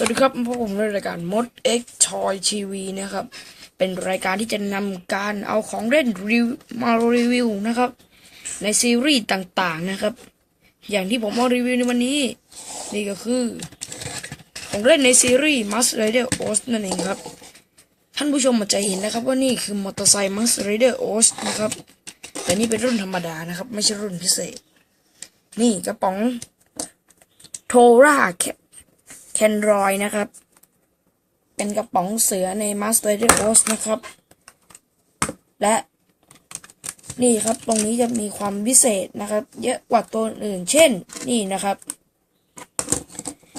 สวัสดีครับพวกผมในรายการมด X Toy TV นะครับ เป็นรายการที่จะนำการเอาของเล่นรีวิวมารีวิวนะครับ ในซีรีส์ต่างๆนะครับ อย่างที่ผมมารีวิวในวันนี้ นี่ก็คือ ของเล่นในซีรีส์ Mask Rider Oz นั่นเองครับ ท่านผู้ชมอาจจะเห็นนะครับว่านี่คือมอเตอร์ไซค์ Mask Rider Oz นะครับ แต่นี่เป็นรุ่นธรรมดานะครับ ไม่ใช่รุ่นพิเศษ นี่กระป๋องโทราแค แคนรอยนะครับ เป็นกระป๋องเสือใน Master d o s นะครับ และนี่ครับตรงนี้จะมีความพิเศษนะครับ เยอะกว่าตัวอื่น เช่น นี่นะครับ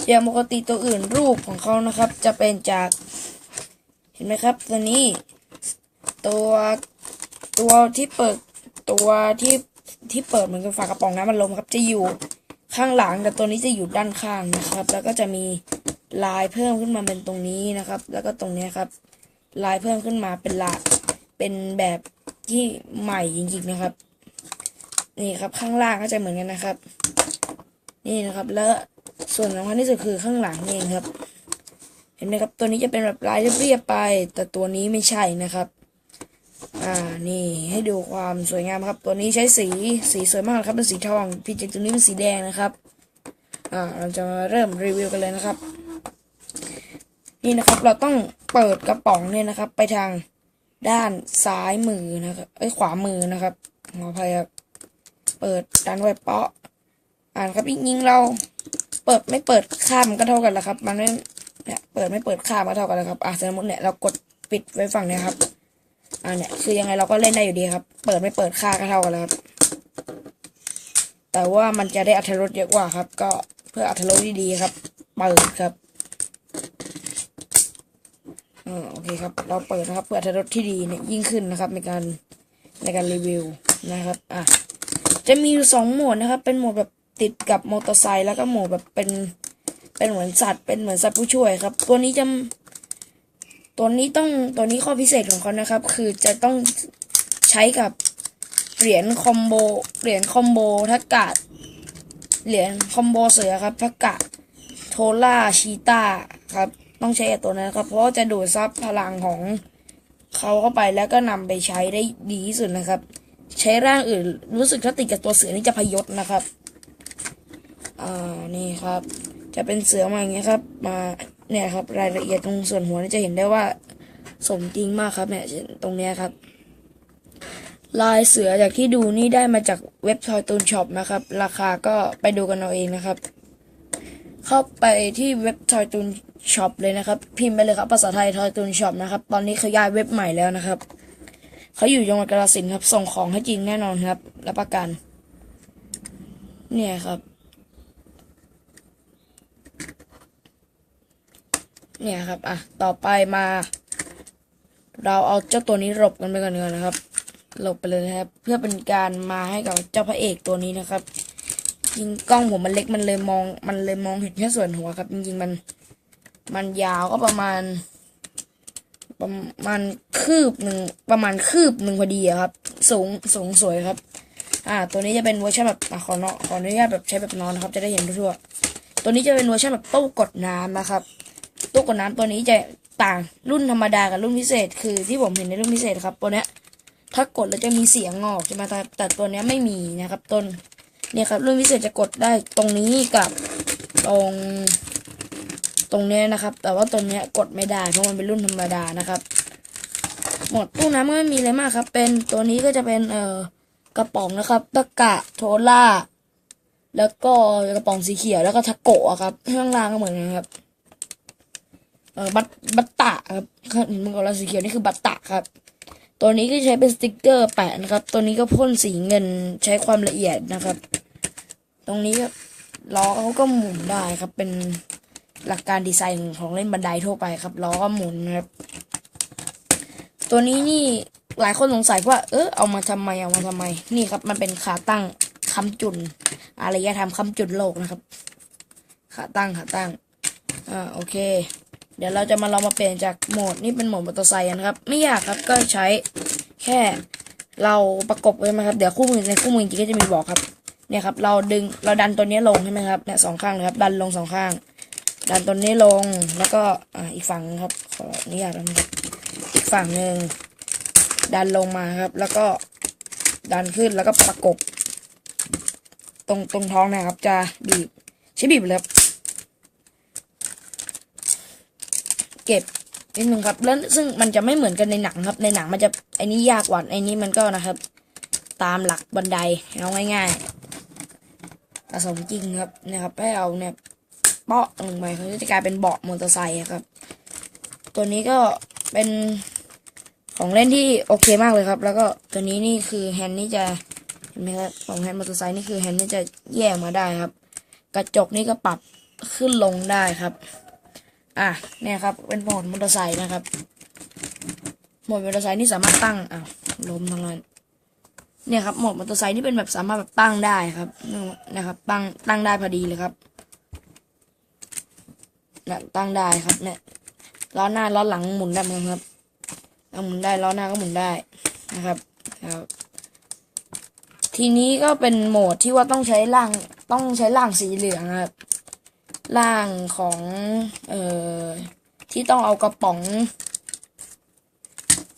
อย่างปกติตัวอื่นรูปของเขานะครับ จะเป็นจาก เห็นไหมครับ ตัวนี้ ตัวตัวที่เปิดตัวที่ที่เปิดเหมือนกับฝากระป๋องน้ำมันลมครับจะอยู่ ข้างหลังแต่ตัวนี้จะอยู่ด้านข้างนะครับ แล้วก็จะมีลายเพิ่มขึ้นมาเป็นตรงนี้นะครับ แล้วก็ตรงนี้ครับ ลายเพิ่มขึ้นมาเป็นลายเป็นแบบที่ใหม่จริงๆนะครับ นี่ครับข้างล่างก็จะเหมือนกันนะครับ นี่นะครับ แล้วส่วนสำคัญที่สุดคือข้างหลังเองครับ เห็นไหมครับตัวนี้จะเป็นแบบลายเรียบๆไป แต่ตัวนี้ไม่ใช่นะครับ อ่า นี่ให้ดูความสวยงามครับ ตัวนี้ใช้สี สีสวยมากครับเป็นสีทอง พี่เจกตัวนี้เป็นสีแดงนะครับ อ่า เราจะมาเริ่มรีวิวกันเลยนะครับ นี่นะครับ เราต้องเปิดกระป๋องเนี่ยนะครับ ไปทางด้านซ้ายมือนะครับ เอ้ย ขวามือนะครับขออภัยครับ เปิดดันไว้เปาะ อ่านครับจริงๆเรา เปิดไม่เปิดข้ามก็เท่ากันแหละครับ มันไม่ เนี่ย เปิดไม่เปิดข้ามก็เท่ากันแล้วครับ อะสมมติเนี่ย เรากดปิดไว้ฝั่งเนี้ยครับ อ่าเนี่ยคือยังไงเราก็เล่นได้อยู่ดีครับ เปิดไม่เปิดค่าก็เท่ากันแล้วครับ แต่ว่ามันจะได้อัตรสเยอะกว่าครับ ก็เพื่ออัตรสที่ดีครับ เปิดครับอ่าโอเคครับ เราเปิดนะครับ เพื่ออัตรสที่ดีเนี่ยยิ่งขึ้นนะครับ ในการในการรีวิวนะครับ อะ จะมีอยู่สองโหมดนะครับ เป็นโหมดแบบติดกับมอเตอร์ไซค์แล้วก็โหมดแบบเป็นเป็นเหมือนสัตว์เป็นเหมือนสัตว์ผู้ช่วยครับ ตัวนี้จะ ตัวนี้ต้องตัวนี้ข้อพิเศษของเขานะครับ คือจะต้องใช้กับเหรียญคอมโบเหรียญคอมโบทักกะเหรียญคอมโบเสือครับทักกะโทล่าชีตาครับต้องใช้กับตัวนั้นครับ เพราะจะดูดซับพลังของเขาเข้าไปแล้วก็นำไปใช้ได้ดีที่สุดนะครับ ใช้ร่างอื่นรู้สึกถ้าติดกับตัวเสือนี่จะพยศนะครับ อ่านี่ครับ จะเป็นเสือมาอย่างเงี้ยครับ มา เนี่ยครับ รายละเอียดตรงส่วนหัวนี่จะเห็นได้ว่าสมจริงมากครับเนี่ยตรงเนี้ยครับ ลายเสือจากที่ดูนี่ได้มาจากเว็บทอยตูนช็อปนะครับ ราคาก็ไปดูกันเอาเองนะครับ เข้าไปที่เว็บทอยตูนช็อปเลยนะครับ พิมพ์ไปเลยครับภาษาไทยทอยตูนช็อปนะครับ ตอนนี้เขาย้ายเว็บใหม่แล้วนะครับเขาอยู่จังหวัดกาฬสินธุ์ครับ ส่งของให้จริงแน่นอนครับรับประกัน เนี่ยครับ เนี่ยครับ อะ ต่อไปมา เราเอาเจ้าตัวนี้หลบกันไปก่อนเลยนะครับ หลบไปเลยนะครับ เพื่อเป็นการมาให้กับเจ้าพระเอกตัวนี้นะครับจริงกล้องผมมันเล็กมันเลยมอง มันเลยมองเห็นแค่ส่วนหัวครับ จริงๆมัน มันยาวก็ประมาณ ประมาณคืบหนึ่งประมาณคืบหนึ่งพอดีครับ สูงสูงสวยครับ อ่า ตัวนี้จะเป็นเวอร์ชันแบบขอเนาะขออนุญาตแบบใช้แบบนอนนะครับ จะได้เห็นทั่วๆตัวนี้จะเป็นเวอร์ชันแบบตู้กดน้ำนะครับ ตู้กดน้ำตัวนี้จะต่างรุ่นธรรมดากับรุ่นพิเศษ คือที่ผมเห็นในรุ่นพิเศษครับตัวเนี้ยถ้ากดแล้วจะมีเสียงงอกใช่ไหมแต่แต่ตัวเนี้ยไม่มีนะครับต้นเนี่ยครับรุ่นพิเศษจะกดได้ตรงนี้กับตรงตรงเนี้ยนะครับ แต่ว่าตัวเนี้ยกดไม่ได้เพราะมันเป็นรุ่นธรรมดานะครับ หมดตู้น้ำก็ไม่มีอะไรมากครับ เป็นตัวนี้ก็จะเป็นเอ่อกระป๋องนะครับตะกะโทล่าแล้วก็กระป๋องสีเขียวแล้วก็ทาโกะครับข้างล่างก็เหมือนกันครับ ออบัตบัตตะครับเห็นมันกับเราสีเขียวนี่คือบัตตะครับ ตัวนี้ก็ใช้เป็นสติกเกอร์แปะนะครับ ตัวนี้ก็พ่นสีเงินใช้ความละเอียดนะครับ ตรงนี้ล้อเขาก็หมุนได้ครับเป็นหลักการดีไซน์ของเล่นบันไดทั่วไปครับล้อก็หมุนนะครับ ตัวนี้นี่หลายคนสงสัยว่า เออเอามาทำไมเอามาทำไม นี่ครับ มันเป็นขาตั้งคำจุนอารยธรรมคำจุนโลกนะครับ ขาตั้งขาตั้งอ่าโอเค เดี๋ยวเราจะมาลองมาเปลี่ยนจากโหมดนี่เป็นโหมดมอเตอร์ไซค์นะครับ ไม่ยากครับก็ใช้แค่เราประกบไว้ไหมครับ เดี๋ยวคู่มือในคู่มือจริงก็จะมีบอกครับ เนี่ยครับ เราดึงเราดันตัวนี้ลงใช่ไหมครับเนี่ยสองข้างเลยครับ ดันลงสองข้าง ดันตัวนี้ลงแล้วก็อ่าอีกฝั่งนึงครับขออนุญาตนะครับอีกฝั่งหนึ่งดันลงมาครับ แล้วก็ดันขึ้นแล้วก็ประกบ ตรงตรงท้องนะครับ จะบีบใช้บีบเลยครับ เก็บนิดนึงครับ แล้วซึ่งมันจะไม่เหมือนกันในหนังครับ ในหนังมันจะไอ้นี้ยากกว่าไอ้นี้มันก็นะครับ ตามหลักบันไดเอาง่ายๆผสมจริงครับนะครับให้เอาเนี่ยเปาะลงไปเขาจะกลายเป็นเบาะมอเตอร์ไซค์ครับ ตัวนี้ก็เป็นของเล่นที่โอเคมากเลยครับ แล้วก็ตัวนี้นี่คือแฮนด์นี่จะเห็นไหมครับของแฮนด์มอเตอร์ไซค์นี่คือแฮนด์นี่จะแยกมาได้ครับ กระจกนี่ก็ปรับขึ้นลงได้ครับ อะเนี่ยครับ เป็นโหมดมอเตอร์ไซค์นะครับโหมดมอเตอร์ไซค์นี่สามารถตั้งอะล้มทางนั้นเนี่ยครับโหมดมอเตอร์ไซค์นี่เป็นแบบสามารถแบบตั้งได้ครับนะครับ ตั้งตั้งได้พอดีเลยครับเนี่ยตั้งได้ครับเนี่ยล้อหน้าล้อหลังหมุนได้เหมือนครับล้อหมุนได้ล้อหน้าก็หมุนได้นะครับครับ ทีนี้ก็เป็นโหมดที่ว่าต้องใช้ล่างต้องใช้ล่างสีเหลืองครับ ล่างของเอ่อที่ต้องเอากระป๋อง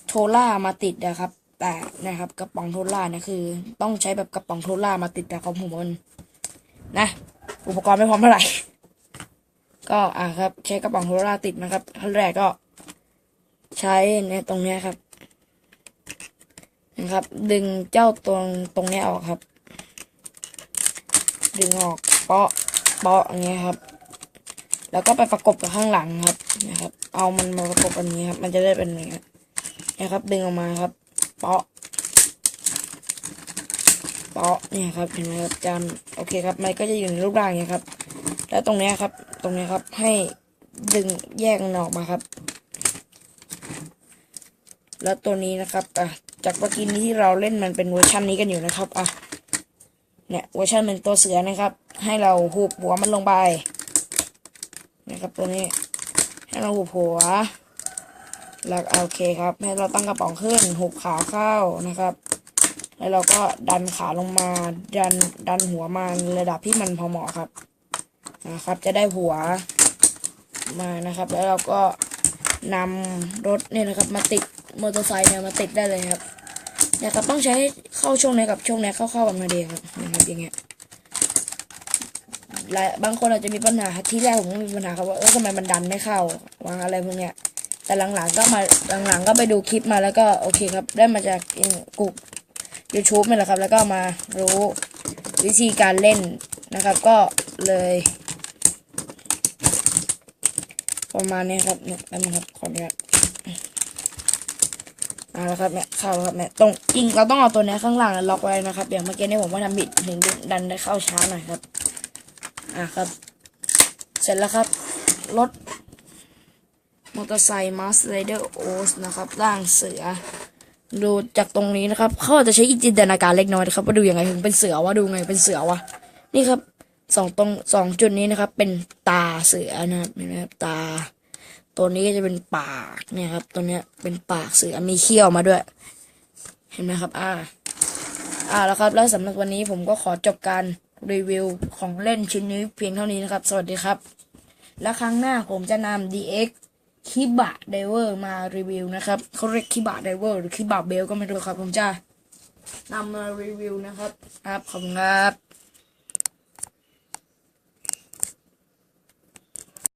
โทล่ามาติดนะครับแต่นะครับกระป๋องโทล่าเนี่ยคือ ต้องใช้แบบกระป๋องโทล่ามาติดแต่ของผมมันนะ อุปกรณ์ไม่พร้อมเท่าไหร่ก็อะครับ ใช้กระป๋องโทล่าติดนะครับขั้นแรกก็ ใช้เนี่ยตรงเนี้ยครับนะครับ ดึงเจ้าตรงตรงนี้ออกครับ ดึงออกเปาะเปาะอย่างเงี้ยครับ แล้วก็ไปประกบกับข้างหลังครับนะครับ เอามันมาประกบกันนี้ครับ มันจะได้เป็นอย่างเงี้นะครับ ดึงออกมาครับ เปาะ เปาะเนี่ยครับเห็นไหมครับจำโอเคครับ มันก็จะอยู่ในรูปร่างอย่างเงี้ครับ แล้วตรงนี้ครับ ตรงนี้ครับ ให้ดึงแยกมันออกมาครับ แล้วตัวนี้นะครับอะจากเมื่อกี้นี้ที่เราเล่นมันเป็นเวอร์ชันนี้กันอยู่นะครับอะเนี่ยเวอร์ชันเป็นตัวเสือนะครับ ให้เราหูบหัวมันลงไป นะครับตัวนี้ ให้เราหูบหัว แล้วโอเคครับ ให้เราตั้งกระป๋องขึ้น หุบขาเข้านะครับ แล้วเราก็ดันขาลงมา ดันดันหัวมาระดับที่มันพอเหมาะครับ นะครับ จะได้หัวมานะครับ แล้วเราก็นำรถเนี่ยนะครับ มาติดมอเตอร์ไซค์เนี่ยมาติดได้เลยครับเนี่ยครับต้องใช้เข้าช่วงไหนกับช่วงไหนเข้าๆกันมาดีครับนะครับอย่างเงี้ย และบางคนอาจจะมีปัญหาที่แรกผมก็มีปัญหาครับว่าเออทำไมมันดันไม่เข้าวางอะไรพวกเนี้ย แต่หลังๆก็มาหลังๆก็ไปดูคลิปมาแล้วก็โอเคครับ ได้มาจากกู YouTube นี่แหละครับ แล้วก็มารู้วิธีการเล่นนะครับ ก็เลย ประมาณนี้ครับเนี่ยนะครับขออนุญาตเอาละครับเนี่ยเข้าครับเนี่ยตรงจริงเราต้องเอาตัวนี้ข้างล่างล็อกไว้นะครับอย่างเมื่อกี้นี่ผมว่าทำบิดถึงดันได้เข้าช้าหน่อยครับ อะครับ เสร็จแล้วครับ รถมอเตอร์ไซค์มาสไรเดอร์โอสนะครับร่างเสือ ดูจากตรงนี้นะครับเขาอาจจะใช้จินตนาการเล็กน้อยนะครับว่าดูยังไงถึงเป็นเสือวะดูไงเป็นเสือวะนี่ครับสองตรงสองจุดนี้นะครับ เป็นตาเสือนะครับเห็นไหมครับตา ตัวนี้ก็จะเป็นปากเนี่ยครับ ตัวเนี้ยเป็นปากเสือมีเขี้ยวมาด้วย เห็นไหมครับ อ่า อ่าแล้วครับ แล้วสำหรับวันนี้ผมก็ขอจบการ รีวิวของเล่นชิ้นนี้เพียงเท่านี้นะครับ สวัสดีครับ และครั้งหน้าผมจะนำ DX คิบะไดเวอร์มารีวิวนะครับเขาเรียกคิบะไดเวอร์หรือคิบะเบลก็ไม่รู้ครับ ผมจะนำมารีวิวนะครับ ครับขอบคุณครับ